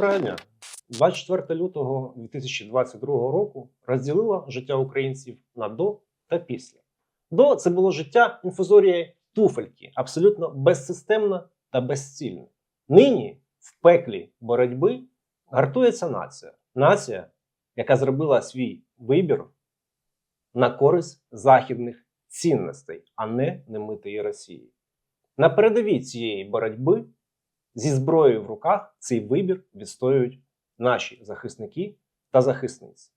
Доброго дня. 24 лютого 2022 року розділило життя українців на до та після. До це було життя інфузорії туфельки, абсолютно безсистемне та безцільне. Нині в пеклі боротьби гартується нація. Нація, яка зробила свій вибір на користь західних цінностей, а не немитої Росії. На передовій цієї боротьби зі зброєю в руках цей вибір відстоюють наші захисники та захисниці.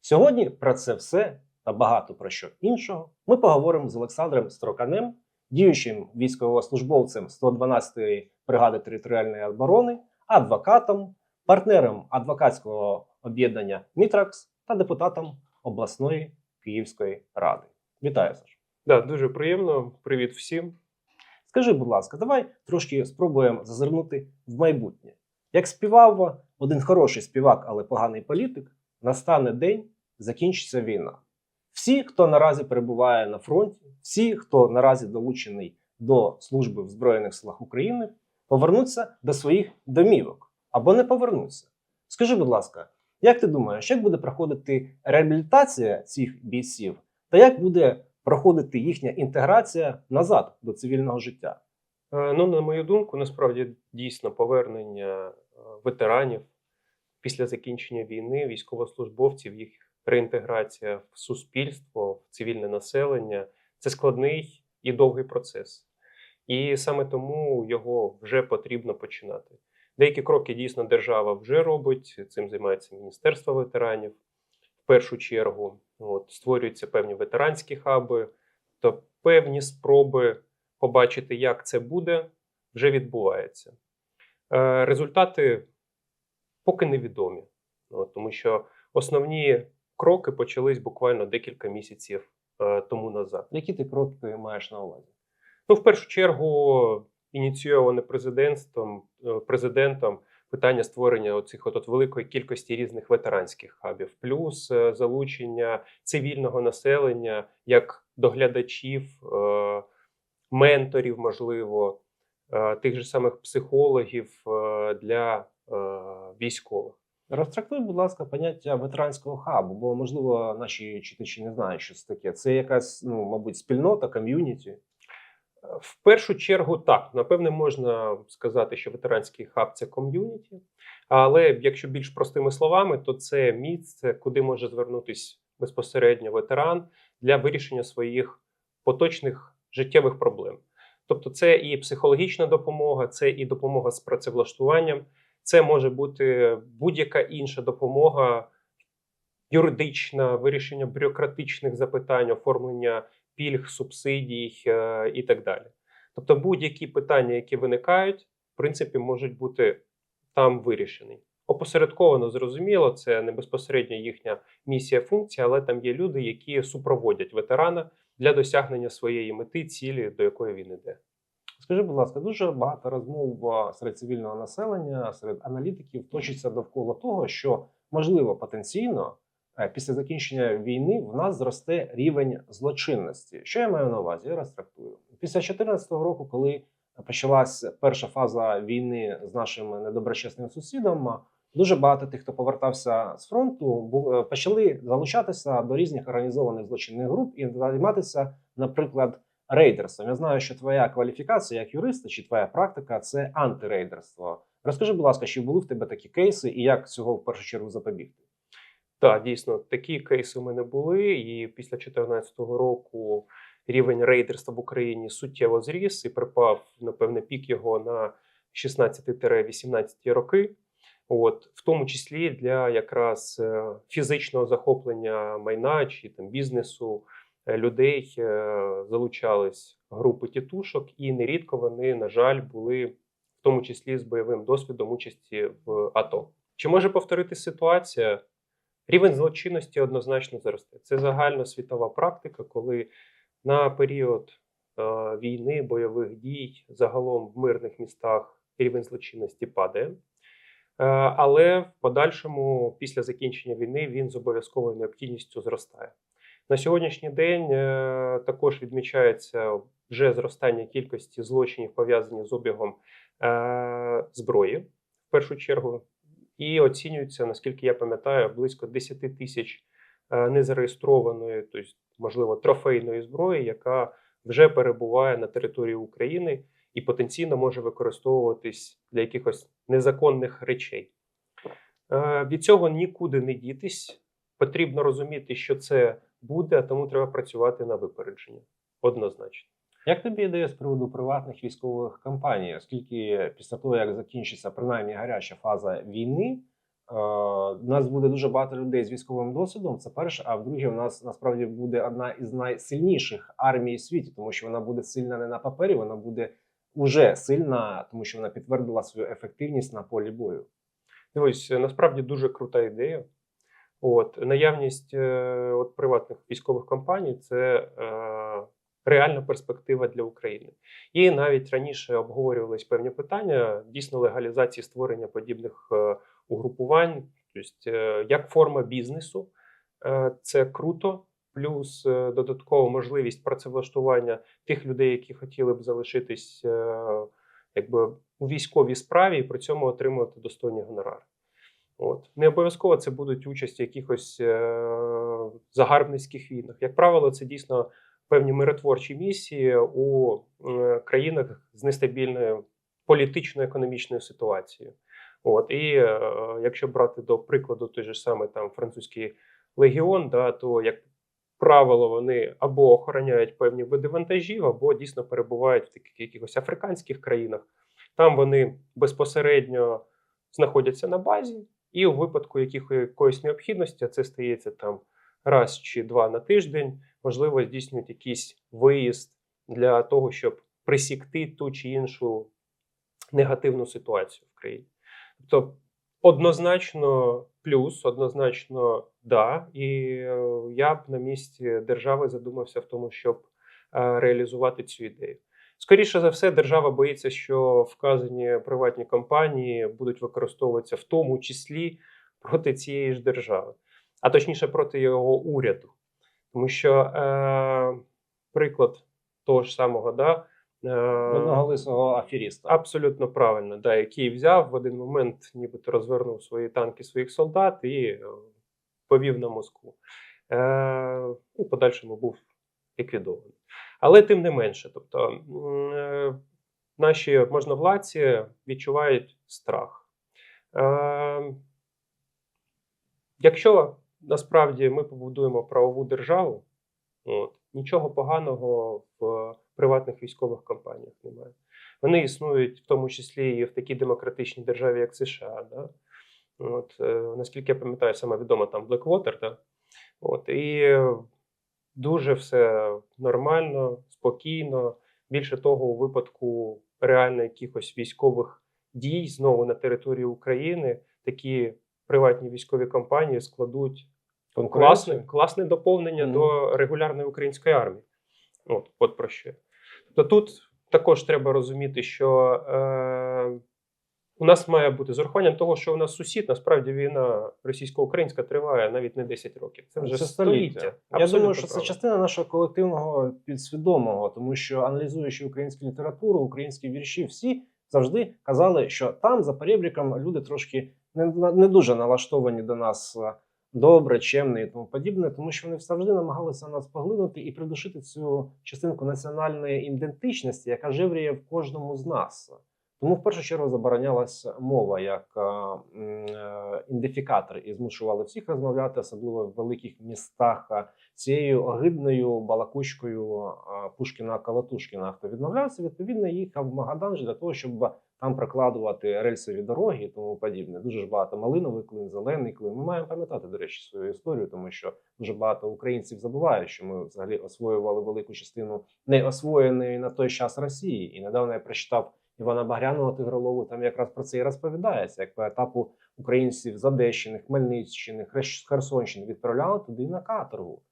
Сьогодні про це все та багато про що іншого ми поговоримо з Олександром Строканем, діючим військовослужбовцем 112-ї бригади територіальної оборони, адвокатом, партнером адвокатського об'єднання Мітракс та депутатом обласної Київської ради. Вітаю, Саш. Да, дуже приємно. Привіт всім. Скажи, будь ласка, давай трошки спробуємо зазирнути в майбутнє. Як співав один хороший співак, але поганий політик, настане день, закінчиться війна. Всі, хто наразі перебуває на фронті, всі, хто наразі долучений до служби в Збройних силах України, повернуться до своїх домівок або не повернуться. Скажи, будь ласка, як ти думаєш, як буде проходити реабілітація цих бійців, та як буде проходити їхня інтеграція назад до цивільного життя? Е, Ну, на мою думку, насправді дійсно повернення е, ветеранів після закінчення війни, військовослужбовців, їх реінтеграція в суспільство, в цивільне населення це складний і довгий процес. І саме тому його вже потрібно починати. Деякі кроки дійсно держава вже робить. Цим займається Міністерство ветеранів в першу чергу. От, створюються певні ветеранські хаби, то певні спроби побачити, як це буде, вже відбуваються. Е, результати поки невідомі, От, тому що основні кроки почались буквально декілька місяців е, тому назад. Які ти кроки маєш на увазі? Ну, в першу чергу, ініційоване президентством, е, президентом питання створення оцих от, великої кількості різних ветеранських хабів, плюс е, залучення цивільного населення як доглядачів, е, менторів, можливо, е, тих же самих психологів для військових. Розтрактуй, будь ласка, поняття ветеранського хабу, бо можливо наші читачі не знають, що це таке. Це якась, ну мабуть, спільнота, ком'юніті. В першу чергу, так, напевне, можна сказати, що ветеранський хаб це ком'юніті. Але якщо більш простими словами, то це місце, куди може звернутися безпосередньо ветеран для вирішення своїх поточних життєвих проблем. Тобто, це і психологічна допомога, це і допомога з працевлаштуванням, це може бути будь-яка інша допомога, юридична, вирішення бюрократичних запитань, оформлення пільг, субсидій е, і так далі. Тобто, будь-які питання, які виникають, в принципі, можуть бути там вирішені. Опосередковано зрозуміло, це не безпосередньо їхня місія, функція, але там є люди, які супроводять ветерана для досягнення своєї мети, цілі, до якої він іде. Скажи, будь ласка, дуже багато розмов серед цивільного населення, серед аналітиків точиться довкола того, що можливо потенційно після закінчення війни в нас зросте рівень злочинності. Що я маю на увазі? Я розтрактую. Після 2014 року, коли почалась перша фаза війни з нашим недоброчесним сусідом, дуже багато тих, хто повертався з фронту, е, почали залучатися до різних організованих злочинних груп і займатися, наприклад, рейдерством. Я знаю, що твоя кваліфікація як юриста чи твоя практика це антирейдерство. Розкажи, будь ласка, чи були в тебе такі кейси, і як цього в першу чергу запобігти? Так, дійсно, такі кейси у мене були, і після 2014 року рівень рейдерства в Україні суттєво зріс і припав, напевне, пік його на 16-18 роки. От, в тому числі для якраз е, фізичного захоплення майна чи там бізнесу е, людей е, залучались групи тітушок, і нерідко вони, на жаль, були в тому числі з бойовим досвідом участі в АТО. Чи може повторити ситуація? Рівень злочинності однозначно зросте. Це загальносвітова практика, коли на період е, війни, бойових дій, загалом в мирних містах рівень злочинності падає. Е, але в подальшому, після закінчення війни, він з обов'язковою необхідністю зростає. На сьогоднішній день е, також відмічається вже зростання кількості злочинів, пов'язаних з обігом е, зброї. В першу чергу, і оцінюється, наскільки я пам'ятаю, близько 10 тисяч е, незареєстрованої, тобто, можливо, трофейної зброї, яка вже перебуває на території України і потенційно може використовуватись для якихось незаконних речей. Е, Від цього нікуди не дітись. Потрібно розуміти, що це буде, а тому треба працювати на випередження. Однозначно. Як тобі ідея з приводу приватних військових кампаній? Оскільки після того, як закінчиться принаймні гаряча фаза війни, е, у нас буде дуже багато людей з військовим досвідом. Це перше. А вдруге, у нас насправді буде одна із найсильніших армій у світі, тому що вона буде сильна не на папері, вона буде уже сильна, тому що вона підтвердила свою ефективність на полі бою. Дивись, насправді дуже крута ідея. От наявність е, от приватних військових компаній це е, реальна перспектива для України. І навіть раніше обговорювались певні питання дійсно легалізації створення подібних е, угрупувань, тобто е, як форма бізнесу. Е, це круто. Плюс додаткова можливість працевлаштування тих людей, які хотіли б залишитись якби у військовій справі і при цьому отримувати достойні гонорари. От не обов'язково це будуть участь в якихось загарбницьких війнах. Як правило, це дійсно певні миротворчі місії у е, країнах з нестабільною політично-економічною ситуацією. От і е, якщо брати до прикладу той же самий там французький легіон, да, то як правило, вони або охороняють певні види вантажів, або дійсно перебувають в таких якихось африканських країнах. Там вони безпосередньо знаходяться на базі, і у випадку яких- якоїсь необхідності, а це стається там раз чи два на тиждень, можливо, здійснюють якийсь виїзд для того, щоб присікти ту чи іншу негативну ситуацію в країні. Тобто, однозначно плюс, однозначно да. І е, я б на місці держави задумався в тому, щоб е, реалізувати цю ідею. Скоріше за все, держава боїться, що вказані приватні компанії будуть використовуватися в тому числі проти цієї ж держави, а точніше проти його уряду. Тому що е, приклад того ж самого, да, е, Одного аферіста. абсолютно правильно, да, який взяв в один момент, нібито розвернув свої танки своїх солдат і е, повів на Москву. Е, в подальшому був ліквідований. Але тим не менше, тобто е, наші можновладці відчувають страх. Е, якщо насправді ми побудуємо правову державу, от, нічого поганого в приватних військових компаніях немає. Вони існують в тому числі і в такій демократичній державі, як США. Да? От, е, наскільки я пам'ятаю, саме відома там Blackwater, да? От, і е, дуже все нормально, спокійно. Більше того, у випадку реально якихось військових дій знову на території України такі приватні військові компанії складуть класне, класне доповнення Мгм. до регулярної української армії. От, от про що. То тут також треба розуміти, що е, у нас має бути з урахуванням того, що у нас сусід, насправді війна російсько-українська триває навіть не 10 років. Це вже Це століття. Я думаю, що це частина нашого колективного підсвідомого, тому що аналізуючи українську літературу, українські вірші, всі завжди казали, що там за перебріком люди трошки не, не дуже налаштовані до нас е, добре, чемне і тому подібне, тому що вони завжди намагалися нас поглинути і придушити цю частинку національної ідентичності, яка жевріє в кожному з нас. Тому в першу чергу заборонялася мова як е, е, ідентифікатор і змушували всіх розмовляти, особливо в великих містах, е, цією огидною балакучкою Пушкіна Калатушкіна. Хто відмовлявся, відповідно їхав в Магадан для того, щоб там прокладувати рельсові дороги і тому подібне. Дуже ж багато малиновий клин, зелений клин. Ми маємо пам'ятати, до речі, свою історію, тому що дуже багато українців забувають, що ми взагалі освоювали велику частину не освоєної на той час Росії. І недавно я прочитав Івана Багряного Тигролову. Там якраз про це і розповідається, як по етапу українців з Одещини, Хмельниччини, Херсонщини відправляли туди на каторгу.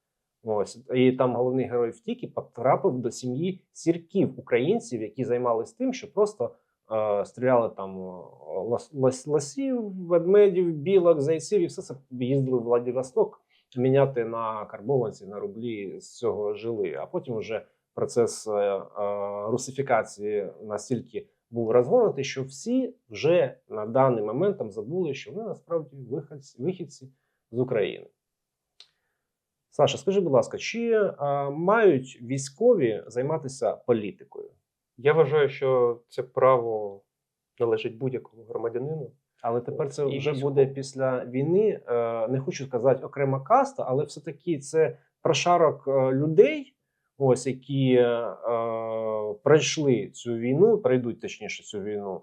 Ось і там головний герой втік і потрапив до сім'ї сірків українців, які займалися тим, що просто е, стріляли там е, лос, лос, лосів, ведмедів, білок, зайців, і все це їздили в Владивосток міняти на карбованці, на рублі з цього жили. А потім вже процес е, е, русифікації настільки був розгорнутий, що всі вже на даний момент там забули, що вони насправді вихідці з України. Саша, скажи, будь ласка, чи а, мають військові займатися політикою? Я вважаю, що це право належить будь-якому громадянину. Але тепер це І вже військово. буде після війни. е, Не хочу сказати окрема каста, але все-таки це прошарок е, людей, ось які е, е, пройшли цю війну, пройдуть точніше цю війну,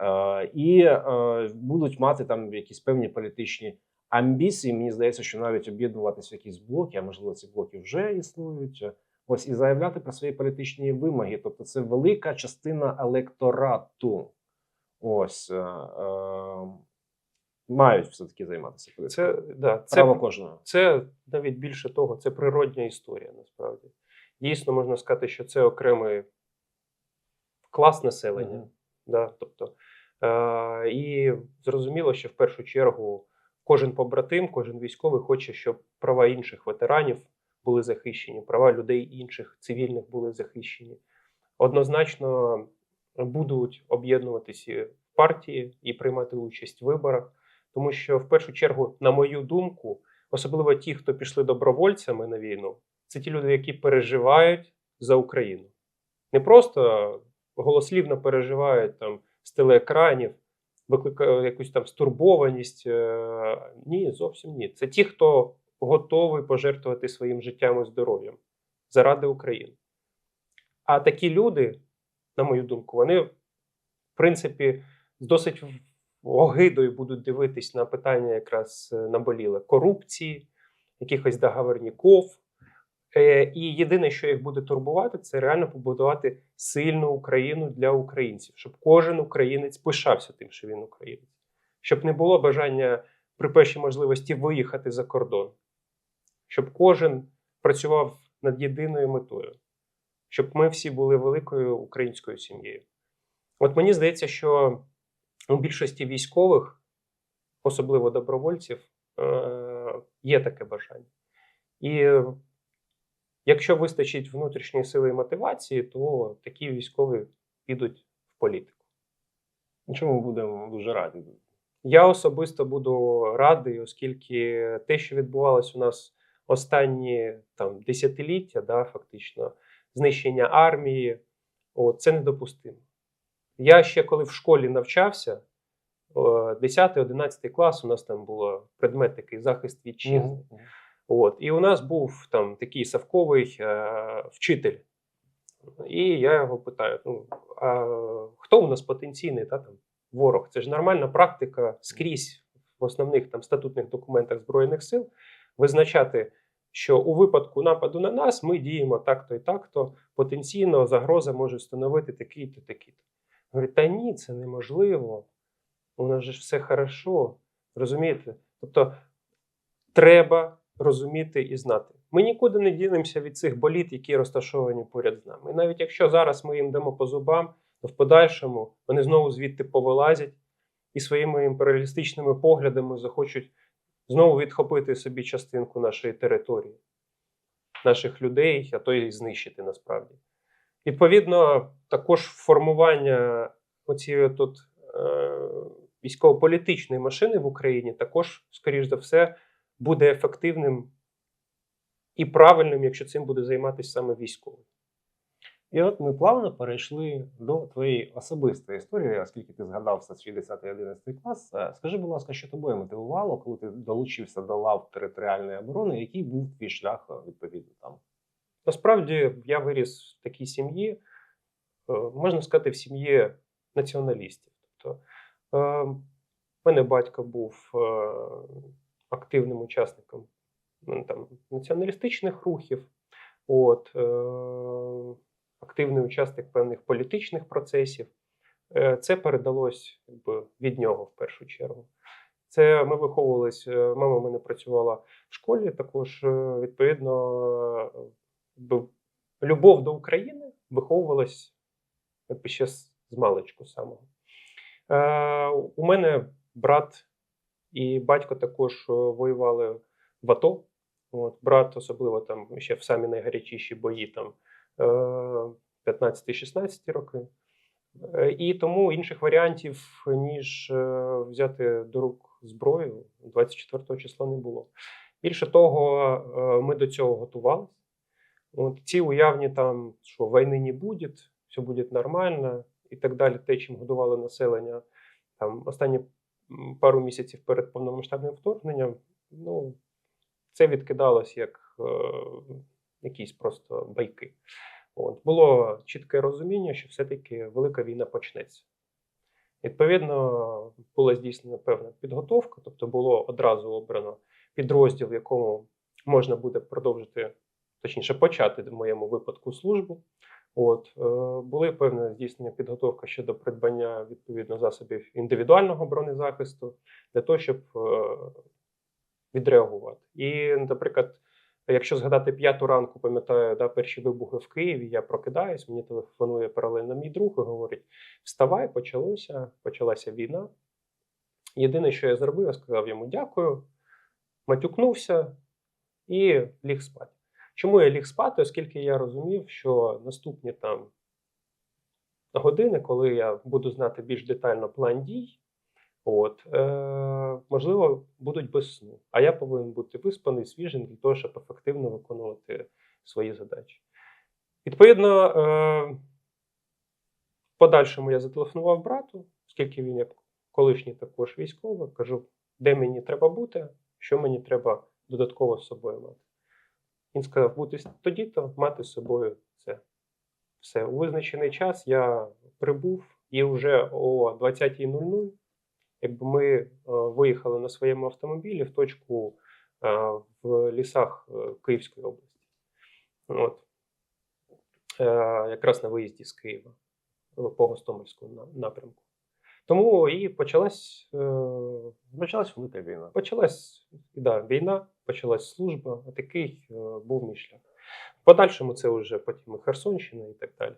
е, і е, будуть мати там якісь певні політичні амбіції. Мені здається, що навіть об'єднуватися в якісь блоки, а можливо, ці блоки вже існують. Ось і заявляти про свої політичні вимоги. Тобто, це велика частина електорату. Ось е, е, мають все-таки займатися політикою. Це, да, це, право кожного. це навіть більше того, це природня історія насправді. Дійсно, можна сказати, що це окремий клас населення. Мгм. Да, тобто, е, і зрозуміло, що в першу чергу кожен побратим, кожен військовий хоче, щоб права інших ветеранів були захищені, права людей інших цивільних були захищені. Однозначно будуть об'єднуватися партії і приймати участь в виборах, тому що в першу чергу, на мою думку, особливо ті, хто пішли добровольцями на війну, це ті люди, які переживають за Україну. Не просто голослівно переживають там з телеекранів, викликають якусь там стурбованість. Е, Ні, зовсім ні. Це ті, хто готовий пожертвувати своїм життям і здоров'ям заради України. А такі люди, на мою думку, вони, в принципі, з досить огидою будуть дивитись на питання якраз е, наболіле корупції, якихось договорніков. Е, І єдине, що їх буде турбувати, це реально побудувати сильну Україну для українців, щоб кожен українець пишався тим, що він українець, щоб не було бажання при першій можливості виїхати за кордон, щоб кожен працював над єдиною метою, щоб ми всі були великою українською сім'єю. От мені здається, що у більшості військових, особливо добровольців, е, є таке бажання. І якщо вистачить внутрішньої сили і мотивації, то такі військові підуть в політику. Чому будемо дуже раді? Я особисто буду радий, оскільки те, що відбувалось у нас останні там десятиліття, да, фактично, знищення армії, о, це недопустимо. Я ще коли в школі навчався, 10-11 клас, у нас там було предмет такий захист вітчизни. Мгм. От, і у нас був там такий совковий е, вчитель. І я його питаю: ну, а хто у нас потенційний та, там, ворог? Це ж нормальна практика скрізь в основних там статутних документах Збройних сил визначати, що у випадку нападу на нас ми діємо так-то і так-то, потенційно загроза може становити такий-то, такий-то. Говорить, та ні, це неможливо. У нас же ж все хорошо. Розумієте? Тобто треба розуміти і знати. Ми нікуди не ділимося від цих боліт, які розташовані поряд з нами. І навіть якщо зараз ми їм дамо по зубам, то в подальшому вони знову звідти повилазять і своїми імперіалістичними поглядами захочуть знову відхопити собі частинку нашої території, наших людей, а то й знищити насправді. Відповідно, також формування оцієї тут е, військово-політичної машини в Україні також, скоріш за все, буде ефективним і правильним, якщо цим буде займатися саме військовий. І от ми плавно перейшли до твоєї особистої історії, оскільки ти згадав за свій 10-11 клас. Е, Скажи, будь ласка, що тобою мотивувало, коли ти долучився до лав територіальної оборони? Який був твій шлях е, відповідно там? Насправді я виріс в такій сім'ї, е, можна сказати, в сім'ї націоналістів. Тобто, е, в мене батько був е, активним учасником там, націоналістичних рухів, от, е, активний учасник певних політичних процесів. Е, Це передалось якби, від нього в першу чергу. Це ми виховувалися. е, Мама в мене працювала в школі, також е, відповідно е, любов до України виховувалась ще з, маличку самого. Е, у мене брат і батько також е, воювали в АТО. От, брат, особливо там ще в самі найгарячіші бої, там е, 15-16 роки. Е, І тому інших варіантів, ніж е, взяти до рук зброю, 24 числа не було. Більше того, ми до цього готувалися. От ці уявні там, що війни не буде, все буде нормально і так далі. Те, чим годували населення там останні пару місяців перед повномасштабним вторгненням, ну це відкидалось як е, якісь просто байки. От було чітке розуміння, що все-таки велика війна почнеться. Відповідно, була здійснена певна підготовка, тобто було одразу обрано підрозділ, в якому можна буде продовжити, точніше, почати в моєму випадку службу. От е, були певне здійснення підготовка щодо придбання відповідно засобів індивідуального бронезахисту для того, щоб е, відреагувати. І, наприклад, якщо згадати п'яту ранку, пам'ятаю, да, перші вибухи в Києві, я прокидаюсь, мені телефонує паралельно мій друг і говорить: вставай, почалося, почалася війна. Єдине, що я зробив, я сказав йому дякую, матюкнувся і ліг спати. Чому я ліг спати? Оскільки я розумів, що наступні там години, коли я буду знати більш детально план дій, от, е, можливо, будуть без сну. А я повинен бути виспаний, свіжим для того, щоб ефективно виконувати свої задачі. Відповідно, е, подальшому я зателефонував брату, оскільки він як колишній також військовий, кажу, де мені треба бути, що мені треба додатково з собою мати. Він сказав, бути тоді-то, мати з собою це. Все. У визначений час я прибув і вже о 20.00 якби ми е, виїхали на своєму автомобілі в точку е, в лісах е, Київської області. От. Якраз на виїзді з Києва по Гостомельському напрямку. Тому і почалась, е, Почалась велика війна. почалась да, війна, почалась служба, а такий е, був мій шлях. В подальшому це вже потім і Херсонщина і так далі.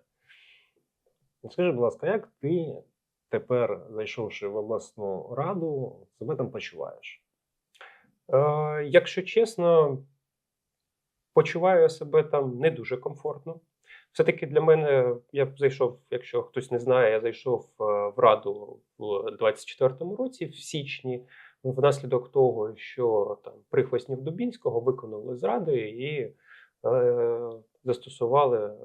Скажи, будь ласка, як ти тепер, зайшовши в обласну раду, себе там почуваєш? Е, якщо чесно, почуваю себе там не дуже комфортно. Все-таки для мене я зайшов, якщо хтось не знає, я зайшов е, в раду в 24-му році, в січні, внаслідок того, що там прихвостнів Дубінського виконали з ради і е, застосували, е,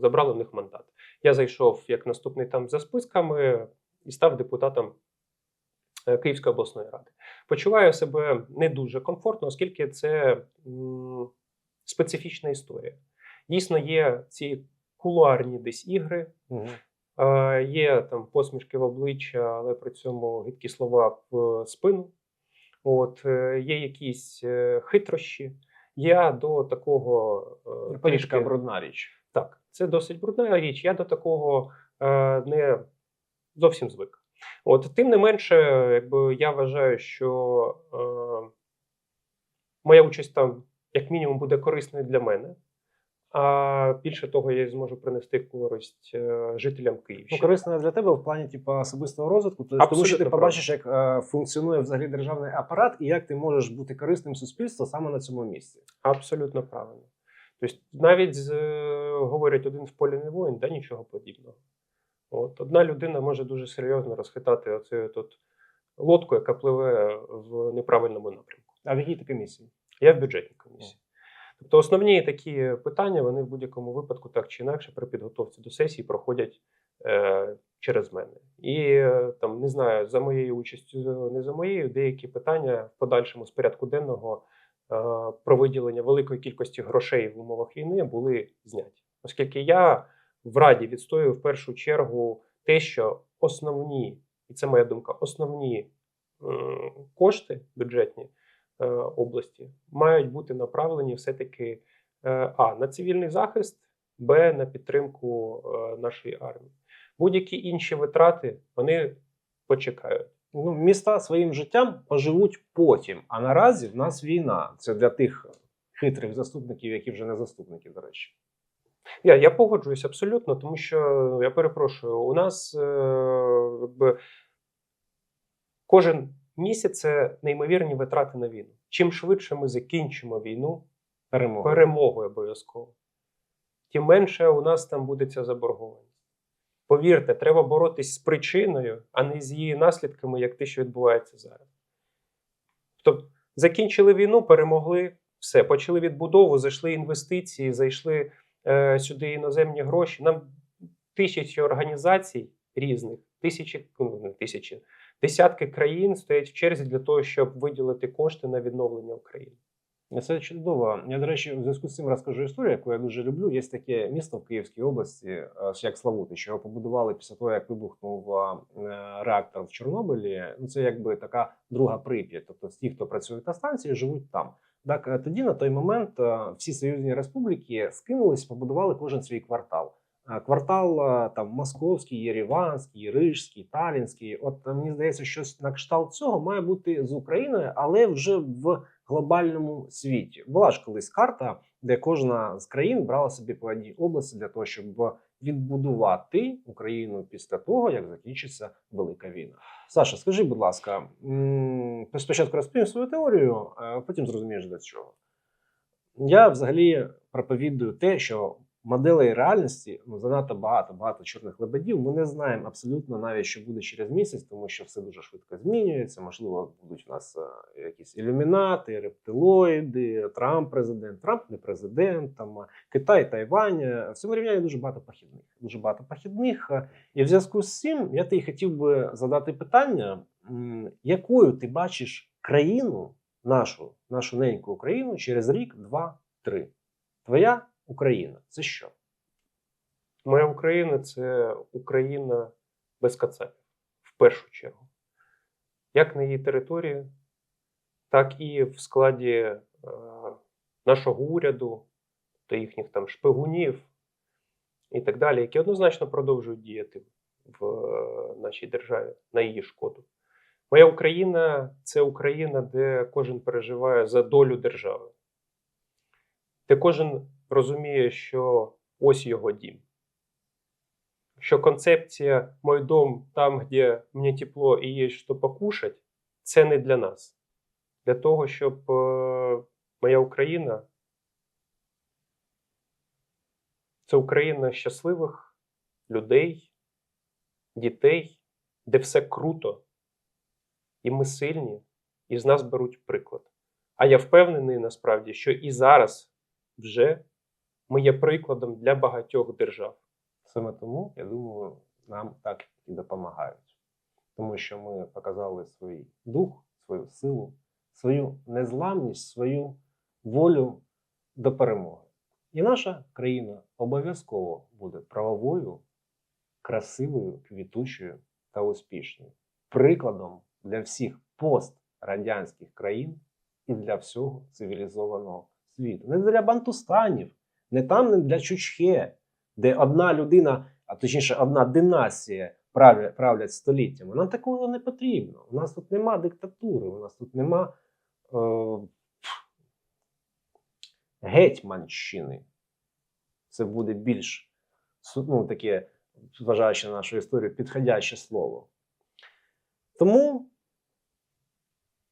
забрали в них мандат. Я зайшов як наступний там за списками і став депутатом е, Київської обласної ради. Почуваю себе не дуже комфортно, оскільки це м, специфічна історія. Дійсно, є ці кулуарні десь ігри, Угу. е, є там посмішки в обличчя, але при цьому гидкі слова в спину. От, е, є якісь е, хитрощі. Я до такого е, трішки- брудна річ. так, це досить брудна річ. Я до такого е, не зовсім звик. От, тим не менше, якби я вважаю, що е, моя участь там, як мінімум, буде корисною для мене. А більше того, я зможу принести користь е, жителям Ну, Київщини. корисно для тебе в плані типу, особистого розвитку, тобто, тому що ти Абсолютно побачиш, як е, функціонує взагалі державний апарат і як ти можеш бути корисним суспільству саме на цьому місці. Абсолютно правильно. Тобто, навіть з, е, говорять, один в полі не воїн, да нічого подібного. От, одна людина може дуже серйозно розхитати оцю тут лодку, яка пливе в неправильному напрямку. А в якій ти комісії? Я в бюджетній комісії. Тобто основні такі питання вони в будь-якому випадку так чи інакше при підготовці до сесії проходять е, через мене. І е, там не знаю, за моєю участю, не за моєю, деякі питання в подальшому з порядку денного е, про виділення великої кількості грошей в умовах війни були зняті. Оскільки я в Раді відстоюю в першу чергу те, що основні, і це моя думка, основні м, кошти бюджетні е, області мають бути направлені все-таки е, а на цивільний захист, б на підтримку е, нашої армії. Будь-які інші витрати вони почекають. Ну, міста своїм життям поживуть потім. А наразі в нас війна. Це для тих хитрих заступників, які вже не заступники, до речі. Я, я погоджуюсь абсолютно, тому що я перепрошую, у нас е, якби, кожен місяць це неймовірні витрати на війну. Чим швидше ми закінчимо війну, Перемога. перемогою обов'язково, тим менше у нас там буде ця заборгованість. Повірте, треба боротись з причиною, а не з її наслідками, як те, що відбувається зараз. Тобто, закінчили війну, перемогли, все, почали відбудову, зайшли інвестиції, зайшли е, сюди іноземні гроші. Нам тисячі організацій різних, тисячі, ну, не тисячі, десятки країн стоять в черзі для того, щоб виділити кошти на відновлення України. Це чудово. Я, до речі, в зв'язку з цим розкажу історію, яку я дуже люблю. Є таке місто в Київській області, е, як Славути, що його побудували після того, як вибухнув е, реактор в Чорнобилі. Ну це якби така друга прип'ять. Тобто ті, хто працюють на станції, живуть там. Так е, тоді на той момент е, всі союзні республіки скинулись, побудували кожен свій квартал. Е, Квартал е, там Московський, Єреванський, Рижський, Талінський. От е, мені здається, щось на кшталт цього має бути з Україною, але вже в глобальному світі. Була ж колись карта, де кожна з країн брала собі по одній області для того, щоб відбудувати Україну після того, як закінчиться велика війна. Саша, скажи, будь ласка, спочатку розповім свою теорію, а потім зрозумієш для чого. Я взагалі проповідую те, що моделей реальності ну занадто багато, багато чорних лебедів. Ми не знаємо абсолютно навіть, що буде через місяць, тому що все дуже швидко змінюється. Можливо, будуть у нас е, якісь ілюмінати, рептилоїди, Трамп президент, Трамп не президент, там е, Китай, Тайвань. Е, В цьому рівнянні дуже багато похідних. Дуже багато похідних. І в зв'язку з цим я тобі хотів би задати питання, якою ти бачиш країну, нашу, нашу неньку Україну через рік, два, три. Твоя Україна це що? Моя Україна це Україна без кацапів, в першу чергу. Як на її території, так і в складі е, нашого уряду та їхніх там шпигунів і так далі, які однозначно продовжують діяти в е, нашій державі на її шкоду. Моя Україна це Україна, де кожен переживає за долю держави, де кожен розуміє, що ось його дім. Що концепція «Мой дом там, де мені тепло і є що покушать, це не для нас. Для того, щоб е, моя Україна це Україна щасливих людей, дітей, де все круто, і ми сильні, і з нас беруть приклад. А я впевнений насправді, що і зараз вже ми є прикладом для багатьох держав. Саме тому, я думаю, нам так і допомагають. Тому що ми показали свій дух, свою силу, свою незламність, свою волю до перемоги. І наша країна обов'язково буде правовою, красивою, квітучою та успішною. Прикладом для всіх пострадянських країн і для всього цивілізованого світу. Не для бантустанів, не там не для Чучхе, де одна людина, а точніше, одна династія правлять, століттями. Нам такого не потрібно. У нас тут нема диктатури, у нас тут нема е, гетьманщини. Це буде більш ну, таке, зважаючи на нашу історію, підходяще слово. Тому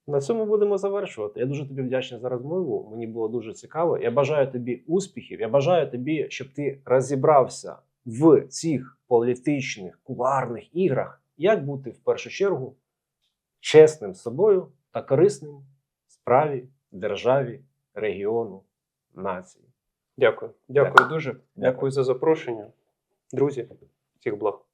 на цьому будемо завершувати. Я дуже тобі вдячний за розмову. Мені було дуже цікаво. Я бажаю тобі успіхів. Я бажаю тобі, щоб ти розібрався в цих політичних куларних іграх, як бути в першу чергу чесним з собою та корисним справі, державі, регіону, нації. Дякую. Дякую Дякую. дуже. Дякую за запрошення. Друзі, всіх благ.